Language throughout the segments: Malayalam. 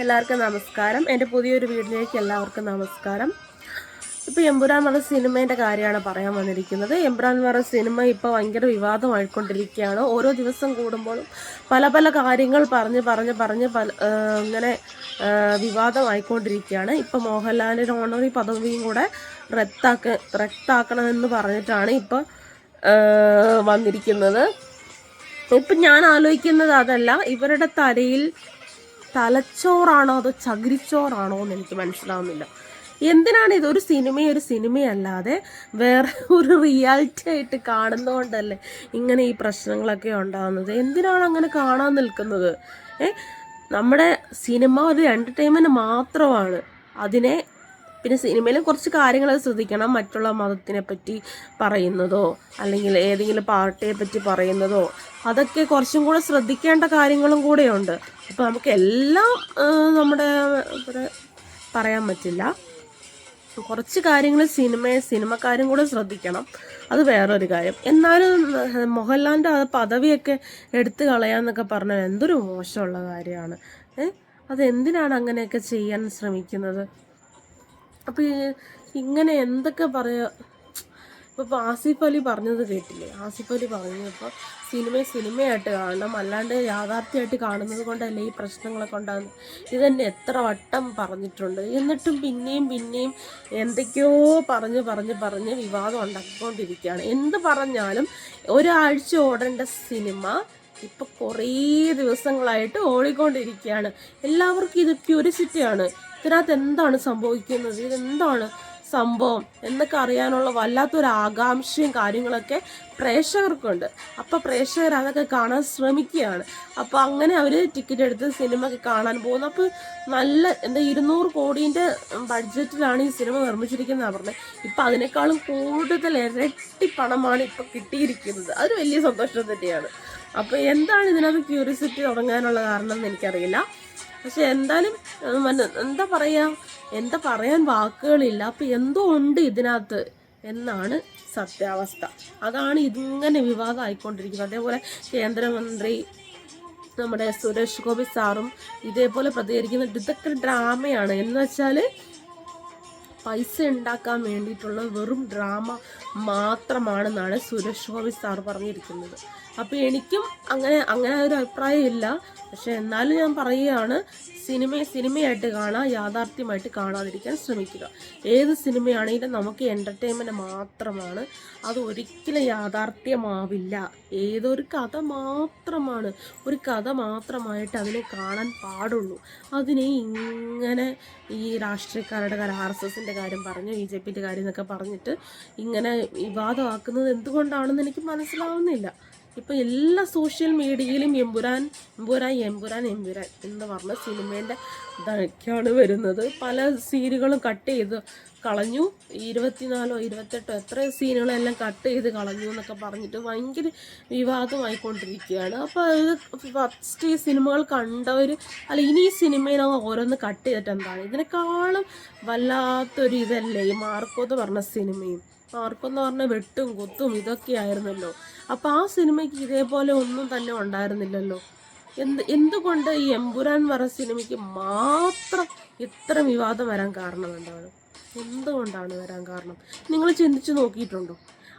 എല്ലാവർക്കും നമസ്കാരം. എന്റെ പുതിയൊരു വീഡിയോയിലേക്ക് എല്ലാവർക്കും നമസ്കാരം. ഇപ്പോൾ എമ്പുരാൻ പറഞ്ഞ സിനിമേന്റെ കാര്യമാണ് പറയാൻ വന്നിരിക്കുന്നത്. എമ്പുരാൻ പറഞ്ഞ സിനിമ ഇപ്പോൾ ഭയങ്കര വിവാദമായിക്കൊണ്ടിരിക്കുകയാണ്. ഓരോ ദിവസം കൂടുമ്പോഴും പല പല കാര്യങ്ങൾ പറഞ്ഞ് പറഞ്ഞ് പറഞ്ഞ് പല ഇങ്ങനെ വിവാദമായിക്കൊണ്ടിരിക്കുകയാണ്. ഇപ്പോൾ മോഹൻലാലിന്റെ ഓണറി പദവിയും കൂടെ റദ്ദാക്ക റദ്ദാക്കണമെന്ന് പറഞ്ഞിട്ടാണ് ഇപ്പോൾ വന്നിരിക്കുന്നത്. ഇപ്പം ഞാൻ ആലോചിക്കുന്നത് അതല്ല ഇവരുടെ തലയിൽ തലച്ചോറാണോ അതോ ചകിരിച്ചോറാണോ എന്ന് എനിക്ക് മനസ്സിലാവുന്നില്ല. എന്തിനാണ് ഇതൊരു സിനിമ ഒരു സിനിമയല്ലാതെ വേറെ ഒരു റിയാലിറ്റി ആയിട്ട് കാണുന്നതുകൊണ്ടല്ലേ ഇങ്ങനെ ഈ പ്രശ്നങ്ങളൊക്കെ ഉണ്ടാകുന്നത് എന്തിനാണ് അങ്ങനെ കാണാൻ നിൽക്കുന്നത്? ഏ? നമ്മുടെ സിനിമ ഒരു എന്റർടൈൻമെന്റ് മാത്രമാണ്. അതിനെ പിന്നെ സിനിമയിലും കുറച്ച് കാര്യങ്ങൾ ശ്രദ്ധിക്കണം. മറ്റുള്ള മതത്തിനെ പറ്റി പറയുന്നതോ അല്ലെങ്കിൽ ഏതെങ്കിലും പാർട്ടിയെ പറ്റി പറയുന്നതോ അതൊക്കെ കുറച്ചും കൂടെ ശ്രദ്ധിക്കേണ്ട കാര്യങ്ങളും കൂടെയുണ്ട്. അപ്പോൾ നമുക്ക് എല്ലാം നമ്മുടെ പറയാൻ പറ്റില്ല. കുറച്ച് കാര്യങ്ങൾ സിനിമയെ സിനിമക്കാരും കൂടെ ശ്രദ്ധിക്കണം. അത് വേറൊരു കാര്യം. എന്നാലും ഏഹ്, മോഹൻലാലിന്റെ ആ പദവിയൊക്കെ എടുത്തു കളയാന്നൊക്കെ പറഞ്ഞാൽ എന്തൊരു മോശമുള്ള കാര്യമാണ്. ഏ? അതെന്തിനാണ് അങ്ങനെയൊക്കെ ചെയ്യാൻ ശ്രമിക്കുന്നത്? അപ്പോൾ ഇങ്ങനെ എന്തൊക്കെ പറയാ? ഇപ്പോൾ ആസിഫ് അലി പറഞ്ഞത് കേട്ടില്ലേ? ആസിഫ് അലി പറഞ്ഞപ്പോൾ സിനിമയെ സിനിമയായിട്ട് കാണണം അല്ലാണ്ട് യാഥാർത്ഥ്യമായിട്ട് കാണുന്നത് കൊണ്ടല്ലേ ഈ പ്രശ്നങ്ങളൊക്കെ ഉണ്ടാകുന്നത് ഇതെന്നെ എത്ര വട്ടം പറഞ്ഞിട്ടുണ്ട്. എന്നിട്ടും പിന്നെയും പിന്നെയും എന്തൊക്കെയോ പറഞ്ഞ് പറഞ്ഞ് പറഞ്ഞ് വിവാദം ഉണ്ടാക്കിക്കൊണ്ടിരിക്കുകയാണ്. എന്ത് പറഞ്ഞാലും ഒരാഴ്ച ഓടേണ്ട സിനിമ ഇപ്പൊ കുറേ ദിവസങ്ങളായിട്ട് ഓടിക്കൊണ്ടിരിക്കുകയാണ്. എല്ലാവർക്കും ഇത് ക്യൂരിസിറ്റിയാണ് ഇതിനകത്ത് എന്താണ് സംഭവിക്കുന്നത്? ഇതെന്താണ് സംഭവം? എന്നൊക്കെ അറിയാനുള്ള വല്ലാത്തൊരു ആകാംക്ഷയും കാര്യങ്ങളൊക്കെ പ്രേക്ഷകർക്കുണ്ട്. അപ്പോൾ പ്രേക്ഷകർ അതൊക്കെ കാണാൻ ശ്രമിക്കുകയാണ്. അപ്പോൾ അങ്ങനെ അവർ ടിക്കറ്റ് എടുത്ത് സിനിമ ഒക്കെ കാണാൻ പോകുന്നു. അപ്പോൾ നല്ല എന്താ ഇരുന്നൂറ് കോടീന്റെ ബഡ്ജറ്റിലാണ് ഈ സിനിമ നിർമ്മിച്ചിരിക്കുന്നത് പറഞ്ഞത് ഇപ്പം അതിനേക്കാളും കൂടുതൽ ഇരട്ടി പണമാണ് ഇപ്പം കിട്ടിയിരിക്കുന്നത്. അതൊരു വലിയ സന്തോഷം തന്നെയാണ്. അപ്പോൾ എന്താണ് ഇതിനകത്ത് ക്യൂരിയോസിറ്റി തുടങ്ങാനുള്ള കാരണം എന്ന് എനിക്കറിയില്ല. പക്ഷെ എന്തായാലും എന്താ പറയുക എന്താ പറയാൻ വാക്കുകളില്ല. അപ്പോൾ എന്തോ ഉണ്ട് ഇതിനകത്ത് എന്നാണ് സത്യാവസ്ഥ. അതാണ് ഇതിങ്ങനെ വിവാദം ആയിക്കൊണ്ടിരിക്കുന്നത്. അതേപോലെ കേന്ദ്രമന്ത്രി നമ്മുടെ സുരേഷ് ഗോപി സാറും ഇതേപോലെ പ്രതികരിക്കുന്നുണ്ട് ഇതൊക്കെ ഡ്രാമയാണ് എന്ന് വെച്ചാൽ പൈസ ഉണ്ടാക്കാൻ വേണ്ടിയിട്ടുള്ള വെറും ഡ്രാമ മാത്രമാണെന്നാണ് സുരേഷ് ഗോപി സാർ പറഞ്ഞിരിക്കുന്നത്. അപ്പോൾ എനിക്കും അങ്ങനെ അങ്ങനെ ഒരു അഭിപ്രായമില്ല. പക്ഷെ എന്നാലും ഞാൻ പറയുകയാണ് സിനിമയെ സിനിമയായിട്ട് കാണാൻ യാഥാർത്ഥ്യമായിട്ട് കാണാതിരിക്കാൻ ശ്രമിക്കുക. ഏത് സിനിമയാണെങ്കിലും നമുക്ക് എന്റർടൈൻമെന്റ് മാത്രമാണ്. അത് ഒരിക്കലും യാഥാർത്ഥ്യമാവില്ല. ഏതൊരു കഥ മാത്രമാണ്. ഒരു കഥ മാത്രമായിട്ട് അതിനെ കാണാൻ പാടുള്ളൂ. അതിനെ ഇങ്ങനെ ഈ രാഷ്ട്രീയക്കാരുടെ കാര്യം ആർ എസ് എസിന്റെ കാര്യം പറഞ്ഞു ബി ജെ പിന്റെ കാര്യം എന്നൊക്കെ പറഞ്ഞിട്ട് ഇങ്ങനെ വിവാദമാക്കുന്നത് എന്തുകൊണ്ടാണെന്ന് എനിക്ക് മനസ്സിലാവുന്നില്ല. ഇപ്പം എല്ലാ സോഷ്യൽ മീഡിയയിലും എമ്പുരാൻ എമ്പുരാൻ എമ്പുരാൻ എമ്പുരാൻ എന്ന് പറഞ്ഞ സിനിമേന്റെ ഇതൊക്കെയാണ് വരുന്നത്. പല സീനുകളും കട്ട് ചെയ്ത് കളഞ്ഞു. ഇരുപത്തിനാലോ ഇരുപത്തെട്ടോ എത്ര സീനുകളെല്ലാം കട്ട് ചെയ്ത് കളഞ്ഞു എന്നൊക്കെ പറഞ്ഞിട്ട് ഭയങ്കര വിവാദമായിക്കൊണ്ടിരിക്കുകയാണ്. അപ്പോൾ അത് ഫസ്റ്റ് ഈ സിനിമകൾ കണ്ടവർ അല്ല ഇനി ഈ സിനിമയിലങ്ങ് ഓരോന്ന് കട്ട് ചെയ്തിട്ട് എന്താണ്? ഇതിനേക്കാളും വല്ലാത്തൊരു ഇതല്ലേ ഈ മാർക്കോ എന്ന് പറഞ്ഞ സിനിമയും മാർക്കോ എന്ന് പറഞ്ഞ വെട്ടും കുത്തും ഇതൊക്കെ ആയിരുന്നല്ലോ. അപ്പോൾ ആ സിനിമയ്ക്ക് ഇതേപോലെ ഒന്നും തന്നെ ഉണ്ടായിരുന്നില്ലല്ലോ. എന്ത് എന്തുകൊണ്ട് ഈ എമ്പുരാൻ വറ സിനിമയ്ക്ക് മാത്രം ഇത്ര വിവാദം വരാൻ കാരണം എന്താണ് എന്തുകൊണ്ടാണ് വരാൻ കാരണം? നിങ്ങൾ ചിന്തിച്ചു നോക്കിയിട്ടുണ്ടോ?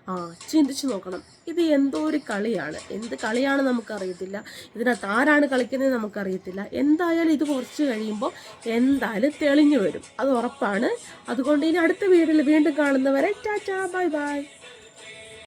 ആ ചിന്തിച്ചു നോക്കണം. ഇത് എന്തോ ഒരു കളിയാണ്. എന്ത് കളിയാണ് നമുക്കറിയത്തില്ല. ഇതിനകത്ത് ആരാണ് കളിക്കുന്നത് നമുക്കറിയത്തില്ല. എന്തായാലും ഇത് കുറച്ച് കഴിയുമ്പോൾ എന്തായാലും തെളിഞ്ഞു വരും. അത് ഉറപ്പാണ്. അതുകൊണ്ട് ഇനി അടുത്ത വീഡിയോയിൽ വീണ്ടും കാണുന്നവരെ ടാറ്റാ ബൈ ബൈ.